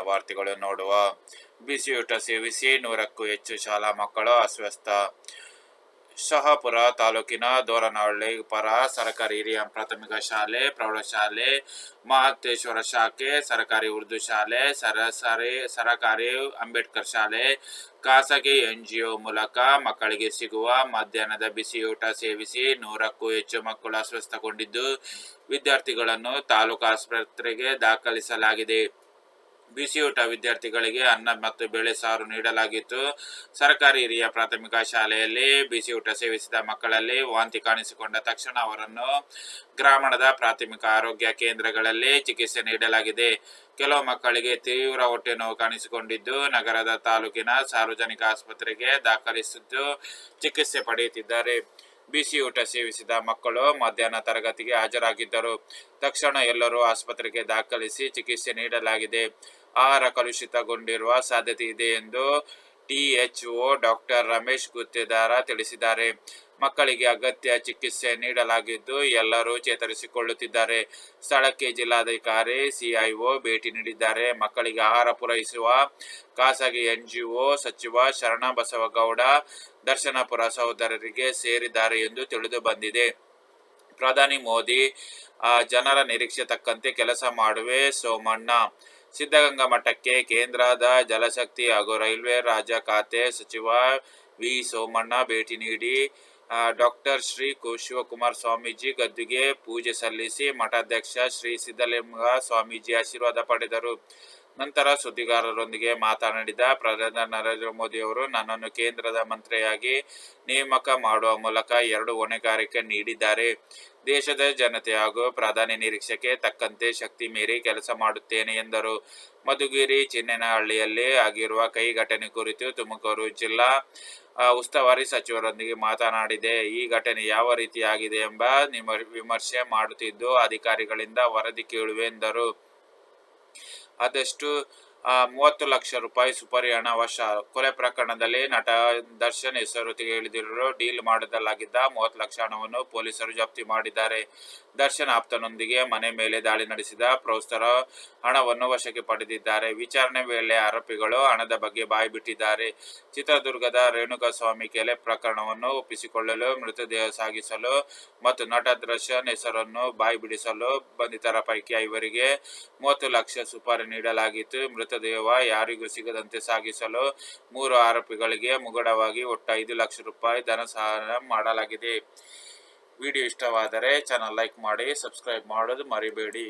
ವಾರ್ತೆಗಳು ನೋಡುವ. ಬಿಸಿಯೂಟ ಸೇವಿಸಿ ನೂರಕ್ಕೂ ಹೆಚ್ಚು ಶಾಲಾ ಮಕ್ಕಳು ಅಸ್ವಸ್ಥ. ಶಹಾಪುರ ತಾಲೂಕಿನ ದೋರನಹಳ್ಳಿ ಪರ ಸರ್ಕಾರಿ ಹಿರಿಯ ಪ್ರಾಥಮಿಕ ಶಾಲೆ, ಪ್ರೌಢಶಾಲೆ ಮಹತ್ತೇಶ್ವರ ಶಾಖೆ, ಸರ್ಕಾರಿ ಉರ್ದು ಶಾಲೆ, ಸರಸರಿ, ಸರಕಾರಿ ಅಂಬೇಡ್ಕರ್ ಶಾಲೆ, ಖಾಸಗಿ ಎನ್ ಜಿ ಮೂಲಕ ಮಕ್ಕಳಿಗೆ ಸಿಗುವ ಮಧ್ಯಾಹ್ನದ ಬಿಸಿಯೂಟ ಸೇವಿಸಿ ನೂರಕ್ಕೂ ಹೆಚ್ಚು ಮಕ್ಕಳು ಅಸ್ವಸ್ಥಗೊಂಡಿದ್ದು, ವಿದ್ಯಾರ್ಥಿಗಳನ್ನು ತಾಲೂಕು ಆಸ್ಪತ್ರೆಗೆ ದಾಖಲಿಸಲಾಗಿದೆ. ಬಿಸಿಯೂಟ ವಿದ್ಯಾರ್ಥಿಗಳಿಗೆ ಅನ್ನ ಮತ್ತು ಬೇಳೆ ಸಾರು ನೀಡಲಾಗಿತ್ತು. ಸರ್ಕಾರಿ ಹಿರಿಯ ಪ್ರಾಥಮಿಕ ಶಾಲೆಯಲ್ಲಿ ಬಿಸಿಯೂಟ ಸೇವಿಸಿದ ಮಕ್ಕಳಲ್ಲಿ ವಾಂತಿ ಕಾಣಿಸಿಕೊಂಡ ತಕ್ಷಣ ಅವರನ್ನು ಗ್ರಾಮೀಣದ ಪ್ರಾಥಮಿಕ ಆರೋಗ್ಯ ಕೇಂದ್ರಗಳಲ್ಲಿ ಚಿಕಿತ್ಸೆ ನೀಡಲಾಗಿದೆ. ಕೆಲವು ಮಕ್ಕಳಿಗೆ ತೀವ್ರ ಹೊಟ್ಟೆ ನೋವು ಕಾಣಿಸಿಕೊಂಡಿದ್ದು, ನಗರದ ತಾಲೂಕಿನ ಸಾರ್ವಜನಿಕ ಆಸ್ಪತ್ರೆಗೆ ದಾಖಲಿಸಿದ್ದು ಚಿಕಿತ್ಸೆ ಪಡೆಯುತ್ತಿದ್ದಾರೆ. ಬಿಸಿ ಊಟ ಸೇವಿಸಿದ ಮಕ್ಕಳು ಮಧ್ಯಾಹ್ನ ತರಗತಿಗೆ ಹಾಜರಾಗಿದ್ದರು. ತಕ್ಷಣ ಎಲ್ಲರೂ ಆಸ್ಪತ್ರೆಗೆ ದಾಖಲಿಸಿ ಚಿಕಿತ್ಸೆ ನೀಡಲಾಗಿದೆ. ಆಹಾರ ಕಲುಷಿತಗೊಂಡಿರುವ ಸಾಧ್ಯತೆ ಇದೆ ಎಂದು ಟಿಎಚ್ಒ ಡಾಕ್ಟರ್ ರಮೇಶ್ ಗುತ್ತೇದಾರ ತಿಳಿಸಿದ್ದಾರೆ. ಮಕ್ಕಳಿಗೆ ಅಗತ್ಯ ಚಿಕಿತ್ಸೆ ನೀಡಲಾಗಿದ್ದು ಎಲ್ಲರೂ ಚೇತರಿಸಿಕೊಳ್ಳುತ್ತಿದ್ದಾರೆ. ಸ್ಥಳಕ್ಕೆ ಜಿಲ್ಲಾಧಿಕಾರಿ ಸಿಐಒ ಭೇಟಿ ನೀಡಿದ್ದಾರೆ. ಮಕ್ಕಳಿಗೆ ಆಹಾರ ಪೂರೈಸುವ ಖಾಸಗಿ ಎನ್ಜಿಒ ಸಚಿವ ಶರಣಬಸವಗೌಡ ದರ್ಶನಪುರ ಸಹೋದರರಿಗೆ ಸೇರಿದ್ದಾರೆ ಎಂದು ತಿಳಿದು ಬಂದಿದೆ. ಪ್ರಧಾನಿ ಮೋದಿ ಜನರ ನಿರೀಕ್ಷೆ ತಕ್ಕಂತೆ ಕೆಲಸ ಮಾಡುವೆ ಸೋಮಣ್ಣ. ಸಿದ್ಧಗಂಗಾ ಮಠಕ್ಕೆ ಕೇಂದ್ರದ ಜಲಶಕ್ತಿ ಹಾಗೂ ರೈಲ್ವೆ ರಾಜ್ಯ ಖಾತೆ ಸಚಿವ ವಿ ಸೋಮಣ್ಣ ಭೇಟಿ ನೀಡಿ ಡಾಕ್ಟರ್ ಶ್ರೀ ಶಿವಕುಮಾರ್ ಸ್ವಾಮೀಜಿ ಗದ್ದುಗೆ ಪೂಜೆ ಸಲ್ಲಿಸಿ ಮಠಾಧ್ಯಕ್ಷ ಶ್ರೀ ಸಿದ್ದಲಿಂಗ ಸ್ವಾಮೀಜಿ ಆಶೀರ್ವಾದ ಪಡೆದರು. ನಂತರ ಸುದ್ದಿಗಾರರೊಂದಿಗೆ ಮಾತನಾಡಿದ ಪ್ರಧಾನಿ ನರೇಂದ್ರ ಮೋದಿ ಅವರು, ನನ್ನನ್ನು ಕೇಂದ್ರದ ಮಂತ್ರಿಯಾಗಿ ನೇಮಕ ಮಾಡುವ ಮೂಲಕ ಎರಡು ಹೊಣೆಗಾರಿಕೆ ನೀಡಿದ್ದಾರೆ. ದೇಶದ ಜನತೆ ಹಾಗೂ ಪ್ರಧಾನಿ ನಿರೀಕ್ಷೆಗೆ ತಕ್ಕಂತೆ ಶಕ್ತಿ ಮೀರಿ ಕೆಲಸ ಮಾಡುತ್ತೇನೆ ಎಂದರು. ಮಧುಗಿರಿ, ಚಿನ್ನೇನಹಳ್ಳಿಯಲ್ಲಿ ಆಗಿರುವ ಕೈ ಘಟನೆ ಕುರಿತು ತುಮಕೂರು ಜಿಲ್ಲಾ ಉಸ್ತುವಾರಿ ಸಚಿವರೊಂದಿಗೆ ಮಾತನಾಡಿದೆ. ಈ ಘಟನೆ ಯಾವ ರೀತಿಯಾಗಿದೆ ಎಂಬ ನಿಮ, ವಿಮರ್ಶೆ ಮಾಡುತ್ತಿದ್ದು ಅಧಿಕಾರಿಗಳಿಂದ ವರದಿ ಕೇಳುವೆ ಎಂದರು. ಆದಷ್ಟು ಮೂವತ್ತು ಲಕ್ಷ ರೂಪಾಯಿ ಸುಪರಿ ಹಣ ವಶ ಕೊಲೆ ಪ್ರಕರಣದಲ್ಲಿ ನಟ ದರ್ಶನ್ ಹೆಸರು ತಿಳಿದಿರುವ ಡೀಲ್ ಮಾಡಲಾಗಿದ್ದ ಮೂವತ್ತು ಲಕ್ಷ ಹಣವನ್ನು ಪೊಲೀಸರು ಜಪ್ತಿ ಮಾಡಿದ್ದಾರೆ. ದರ್ಶನ್ ಆಪ್ತನೊಂದಿಗೆ ಮನೆ ಮೇಲೆ ದಾಳಿ ನಡೆಸಿದ ಪ್ರೌಸ್ತರ ಹಣವನ್ನು ವಶಕ್ಕೆ ಪಡೆದಿದ್ದಾರೆ. ವಿಚಾರಣೆ ವೇಳೆ ಆರೋಪಿಗಳು ಹಣದ ಬಗ್ಗೆ ಬಾಯಿ ಬಿಟ್ಟಿದ್ದಾರೆ. ಚಿತ್ರದುರ್ಗದ ರೇಣುಕಾಸ್ವಾಮಿ ಕೆಲೆ ಪ್ರಕರಣವನ್ನು ಒಪ್ಪಿಸಿಕೊಳ್ಳಲು, ಮೃತದೇಹ ಸಾಗಿಸಲು ಮತ್ತು ನಟ ದರ್ಶನ್ ಹೆಸರನ್ನು ಬಾಯಿ ಬಿಡಿಸಲು ಬಂಧಿತರ ಪೈಕಿ ಐವರಿಗೆ ಮೂವತ್ತು ಲಕ್ಷ ಸುಪಾರಿ ನೀಡಲಾಗಿತ್ತು. ಮೃತದೇಹ ಯಾರಿಗೂ ಸಿಗದಂತೆ ಸಾಗಿಸಲು ಮೂರು ಆರೋಪಿಗಳಿಗೆ ಮುಗಡವಾಗಿ ಒಟ್ಟು ಐದು ಲಕ್ಷ ರೂಪಾಯಿ ಧನ ಸಹಾಯ ಮಾಡಲಾಗಿದೆ. ವಿಡಿಯೋ ಇಷ್ಟವಾದರೆ ಚಾನಲ್ ಲೈಕ್ ಮಾಡಿ ಸಬ್ಸ್ಕ್ರೈಬ್ ಮಾಡೋದು ಮರಿಬೇಡಿ.